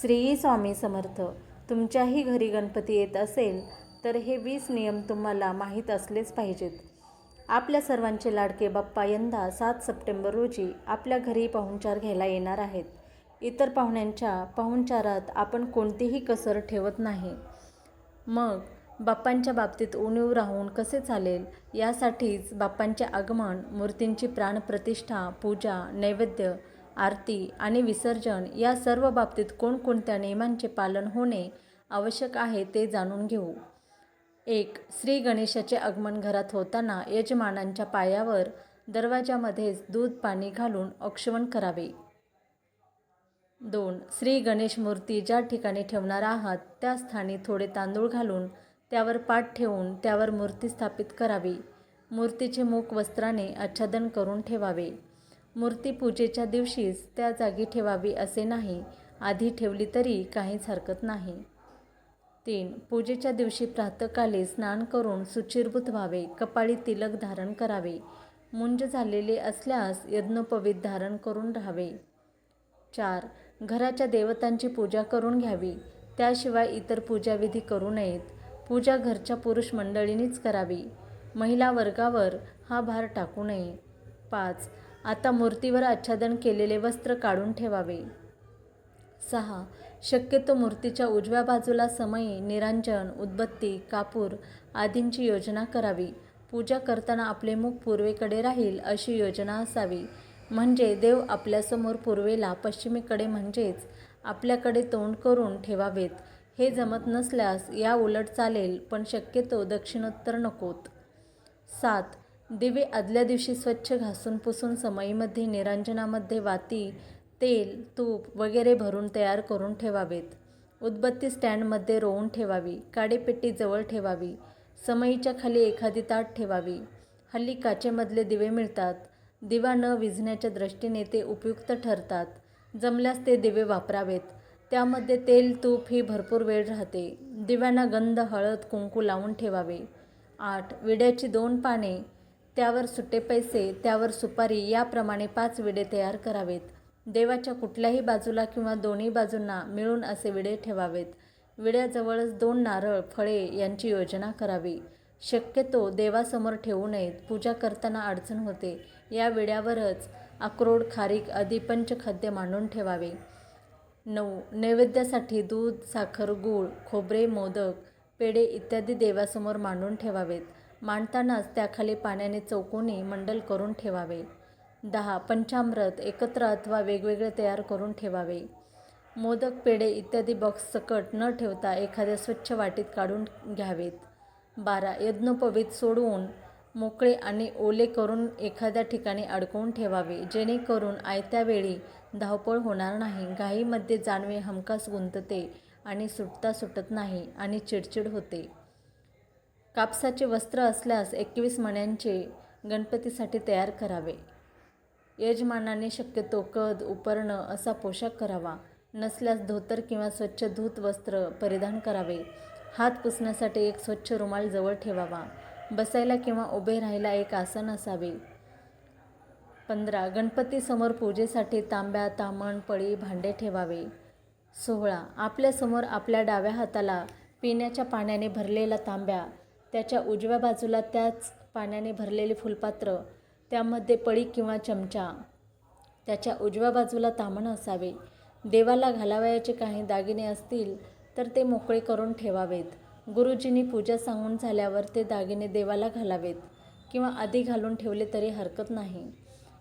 श्री स्वामी समर्थ तुमच्याही घरी गणपती येत असेल तर हे वीस नियम तुम्हाला माहीत असलेच पाहिजेत. आपल्या सर्वांचे लाडके बाप्पा यंदा सात सप्टेंबर रोजी आपल्या घरी पाहुणचार घ्यायला येणार आहेत. इतर पाहुण्यांच्या पाहुणचारात आपण कोणतीही कसर ठेवत नाही. मग बाप्पांच्या बाबतीत उणीव राहून कसे चालेल यासाठीच बाप्पांचे आगमन मूर्तींची प्राणप्रतिष्ठा पूजा नैवेद्य आरती आणि विसर्जन या सर्व बाबतीत कोणकोणत्या नियमांचे पालन होणे आवश्यक आहे ते जाणून घेऊ. एक श्री गणेशाचे आगमन घरात होताना यजमानांच्या पायावर दरवाजामध्येच दूध पाणी घालून औक्षवण करावे. दोन श्री गणेश मूर्ती ज्या ठिकाणी ठेवणार आहात त्या स्थानी थोडे तांदूळ घालून त्यावर पाठ ठेवून त्यावर मूर्ती स्थापित करावी. मूर्तीचे मुख वस्त्राने आच्छादन करून ठेवावे. मूर्ती पूजेच्या दिवशीच त्या जागी ठेवावी असे नाही. आधी ठेवली तरी काहीच हरकत नाही. तीन पूजेच्या दिवशी प्रातकाली स्नान करून सुचिरभूत व्हावे कपाळी तिलक धारण करावे. मुंज झालेले असल्यास यज्ञोपवीत धारण करून राहावे. चार घराच्या देवतांची पूजा करून घ्यावी. त्याशिवाय इतर पूजाविधी करू नयेत. पूजा घरच्या पुरुष मंडळींनीच करावी. महिला वर्गावर हा भार टाकू नये. पाच आता मूर्तीवर आच्छादन केलेले वस्त्र काढून ठेवावे. सहा. शक्यतो मूर्तीच्या उजव्या बाजूला समयी निरांजन उदबत्ती कापूर आदींची योजना करावी. पूजा करताना आपले मुख पूर्वेकडे राहील अशी योजना असावी. म्हणजे देव आपल्यासमोर पूर्वेला पश्चिमेकडे म्हणजेच आपल्याकडे तोंड करून ठेवावेत. हे जमत नसल्यास या उलट चालेल पण शक्यतो दक्षिणोत्तर नकोत. सात. दिवे आदल्या दिवशी स्वच्छ घासून पुसून समईमध्ये निरांजनामध्ये वाती तेल तूप वगैरे भरून तयार करून ठेवावेत. उदबत्ती स्टँडमध्ये रोवून ठेवावी. काडेपेटी जवळ ठेवावी. समईच्या खाली एखादी ताट ठेवावी. हल्ली काचेमधले दिवे मिळतात. दिवा न विझण्याच्या दृष्टीने ते उपयुक्त ठरतात. जमल्यास ते दिवे वापरावेत. त्यामध्ये तेल तूप ही भरपूर वेळ राहते. दिव्यांना गंध हळद कुंकू लावून ठेवावे. आठ. विड्याची दोन पाने. त्यावर सुट्टे पैसे त्यावर सुपारी याप्रमाणे पाच विडे तयार करावेत. देवाच्या कुठल्याही बाजूला किंवा दोन्ही बाजूंना मिळून असे विडे ठेवावेत. विड्याजवळच दोन नारळ फळे यांची योजना करावी. शक्यतो देवासमोर ठेवू नयेत. पूजा करताना अडचण होते. या विड्यावरच अक्रोड खारीक आदी पंचखाद्य मांडून ठेवावे. नऊ. नैवेद्यासाठी दूध साखर गूळ खोबरे मोदक पेढे इत्यादी देवासमोर मांडून ठेवावेत. मांडतानाच त्याखाली पाण्याने चौकोनी मंडल करून ठेवावे. दहा पंचामृत एकत्र अथवा वेगवेगळे तयार करून ठेवावे. मोदक पेढे इत्यादी बॉक्स सकट न ठेवता एखाद्या स्वच्छ वाटीत काढून घ्यावेत. बारा यज्ञोपवीत सोडवून मोकळे आणि ओले करून एखाद्या ठिकाणी अडकवून ठेवावे. जेणेकरून आयत्यावेळी धावपळ होणार नाही. घाईमध्ये जानवे हमखास गुंतते आणि सुटता सुटत नाही आणि चिडचिड होते. कापसाचे वस्त्र असल्यास एकवीस मण्यांचे गणपतीसाठी तयार करावे. यजमानाने शक्यतो कद उपरणं असा पोशाख करावा. नसल्यास धोतर किंवा स्वच्छ धूत वस्त्र परिधान करावे. हात पुसण्यासाठी एक स्वच्छ रुमाल जवळ ठेवावा. बसायला किंवा उभे राहायला एक आसन असावे. पंधरा गणपतीसमोर पूजेसाठी तांब्या तामण पळी भांडे ठेवावे. सोहळा आपल्यासमोर आपल्या डाव्या हाताला पिण्याच्या पाण्याने भरलेला तांब्या त्याच्या उजव्या बाजूला त्याच पाण्याने भरलेले फुलपात्र त्यामध्ये पळी किंवा चमचा. त्याच्या उजव्या बाजूला तामण असावे. देवाला घालावयाचे काही दागिने असतील तर ते मोकळे करून ठेवावेत. गुरुजींनी पूजा सांगून झाल्यावर ते दागिने देवाला घालावेत किंवा आधी घालून ठेवले तरी हरकत नाही.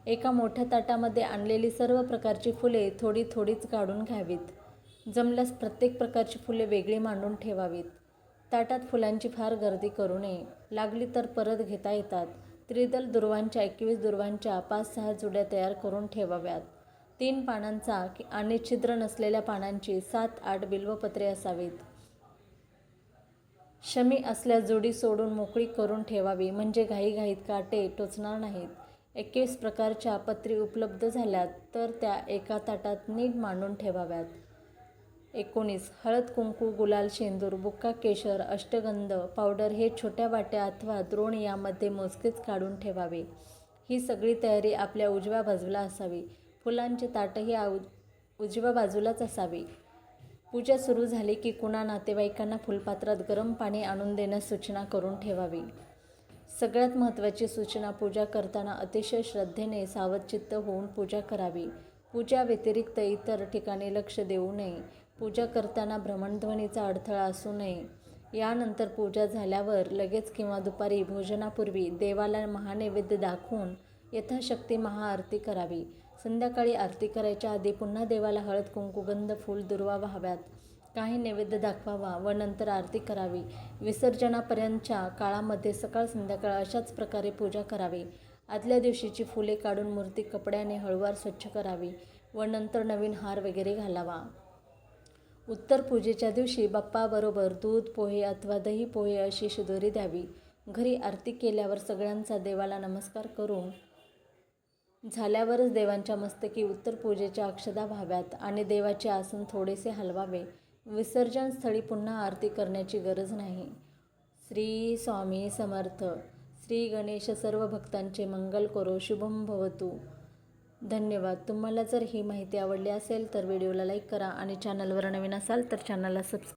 एका मोठ्या ताटामध्ये आणलेली सर्व प्रकारची फुले थोडी थोडीच काढून घ्यावीत. जमल्यास प्रत्येक प्रकारची फुले वेगळी मांडून ठेवावीत. ताटात फुलांची फार गर्दी करू नये. लागली तर परत घेता येतात. त्रिदल दुर्वांच्या एकवीस दुर्वांच्या पाच सहा जुड्या तयार करून ठेवाव्यात. तीन पानांचा आणि छिद्र नसलेल्या पानांची सात आठ बिल्वपत्रे असावीत. शमी असल्यास जोडी सोडून मोकळी करून ठेवावी म्हणजे घाईघाईत काटे टोचणार नाहीत. एकवीस प्रकारच्या पत्री उपलब्ध झाल्यात तर त्या एका ताटात नीट मांडून ठेवाव्यात. एकोणीस. हळद कुंकू गुलाल शेंदूर बुक्का केशर अष्टगंध पावडर हे छोट्या वाट्या अथवा द्रोण यामध्ये मोजकेच काढून ठेवावे. ही सगळी तयारी आपल्या उजव्या बाजूला असावी. फुलांचे ताटही आ उजव्या बाजूलाच असावे. पूजा सुरू झाली की कुणा नातेवाईकांना फुलपात्रात गरम पाणी आणून देण्यास सूचना करून ठेवावी. सगळ्यात महत्त्वाची सूचना पूजा करताना अतिशय श्रद्धेने सावधचित्त होऊन पूजा करावी. पूजा व्यतिरिक्त इतर ठिकाणी लक्ष देऊ नये. पूजा करताना भ्रमणध्वनीचा अडथळा असू नये. यानंतर पूजा झाल्यावर लगेच किंवा दुपारी भोजनापूर्वी देवाला महानैवेद्य दाखवून यथाशक्ती महाआरती करावी. संध्याकाळी आरती करायच्या आधी पुन्हा देवाला हळद कुंकुगंध फूल दुर्वा व्हाव्यात काही नैवेद्य दाखवावा व नंतर आरती करावी. विसर्जनापर्यंतच्या काळामध्ये सकाळ संध्याकाळ अशाच प्रकारे पूजा करावी. आदल्या दिवशीची फुले काढून मूर्ती कपड्याने हळूवार स्वच्छ करावी व नंतर नवीन हार वगैरे घालावा. उत्तर पूजेच्या दिवशी बाप्पाबरोबर दूध पोहे अथवा दही पोहे अशी शिदोरी द्यावी. घरी आरती केल्यावर सगळ्यांचा देवाला नमस्कार करून झाल्यावरच देवांच्या मस्तकी उत्तर पूजेच्या अक्षदा व्हाव्यात आणि देवाचे आसन थोडेसे हलवावे. विसर्जन स्थळी पुन्हा आरती करण्याची गरज नाही. श्री स्वामी समर्थ. श्री गणेश सर्व भक्तांचे मंगल करो शुभम भवतु. धन्यवाद. तुम्हाला जर ही माहिती आवडली असेल तर व्हिडिओला लाईक करा आणि चॅनलवर नवीन असाल तर चॅनलला सबस्क्राईब